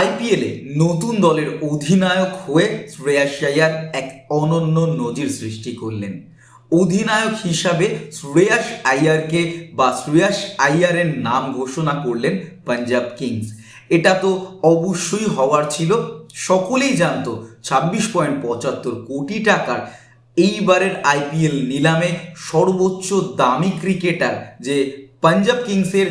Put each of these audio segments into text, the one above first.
আইপিএলে নতুন দলের অধিনায়ক হয়ে শ্রেয়াস আয়ার এক অনন্য নজির সৃষ্টি করলেন। অধিনায়ক হিসাবে শ্রেয়াস আয়ারকে বা শ্রেয়াস আয়ারের নাম ঘোষণা করলেন পাঞ্জাব কিংস। এটা তো অবশ্যই হওয়ার ছিল। সকলেই জানতো ছাব্বিশ পয়েন্ট পঁচাত্তর কোটি টাকার এইবারের আইপিএল নিলামে সর্বোচ্চ দামি ক্রিকেটার যে পাঞ্জাব কিংসের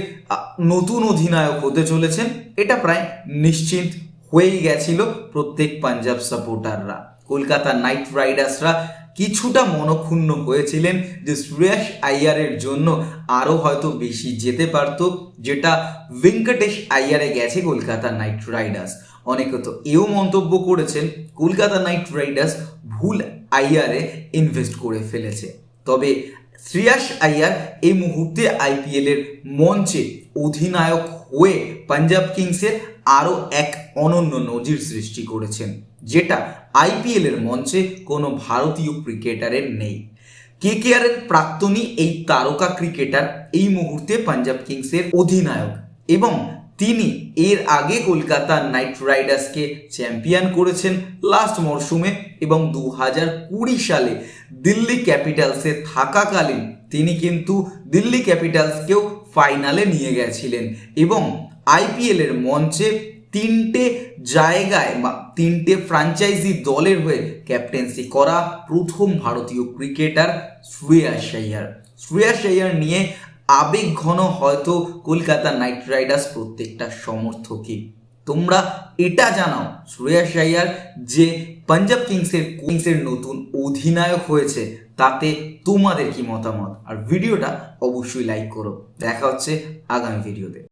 নতুন অধিনায়ক হতে চলেছেন। এটা প্রায় নিশ্চিত হয়েই গেছিল প্রত্যেক পাঞ্জাব সাপোর্টাররা। কলকাতা নাইট রাইডার্সরা কিছুটা মনক্ষুণ্ণ হয়েছিলেন যে শ্রেয়াস আইয়ারের জন্য আরও হয়তো বেশি যেতে পারত, যেটা ভেঙ্কটেশ আইয়ারে গেছে কলকাতা নাইট রাইডার্স। অনেকে তো এও মন্তব্য করেছেন, কলকাতা নাইট রাইডার্স ভুল আইয়ারে ইনভেস্ট করে ফেলেছে। তবে শ্রেয়াস আইয়ার এই মুহূর্তে আইপিএল এর মঞ্চে অধিনায়ক হয়ে পাঞ্জাব কিংসের আরও এক অনন্য নজির সৃষ্টি করেছেন, যেটা আইপিএল এর মঞ্চে কোনো ভারতীয় ক্রিকেটারের নেই। কেকেআর এর প্রাক্তনী এই তারকা ক্রিকেটার এই মুহূর্তে পাঞ্জাব কিংসের অধিনায়ক এবং তিনি এর আগে কলকাতা নাইট রাইডার্সকে চ্যাম্পিয়ন করেছেন লাস্ট মরশুমে এবং দু হাজার কুড়ি সালে দিল্লি ক্যাপিটালসে থাকাকালীন তিনি কিন্তু দিল্লি ক্যাপিটালসকেও ফাইনালে নিয়ে গেছিলেন এবং আইপিএল এর মঞ্চে তিনটে জায়গায় বা তিনটে ফ্রাঞ্চাইজি দলের হয়ে ক্যাপ্টেন্সি করা প্রথম ভারতীয় ক্রিকেটার শ্রেয়াস আইয়ার শ্রেয়াস আইয়ার নিয়ে আবেগ ঘন হয়তো কলকাতা নাইট রাইডার্স প্রত্যেকটা সমর্থকই। তোমরা এটা জানাও শ্রেয়াস আইয়ার যে পাঞ্জাব কিংসের কিংসের নতুন অধিনায়ক হয়েছে, তাতে তোমাদের কি মতামত? আর ভিডিওটা অবশ্যই লাইক করো। দেখা হচ্ছে আগামী ভিডিওতে।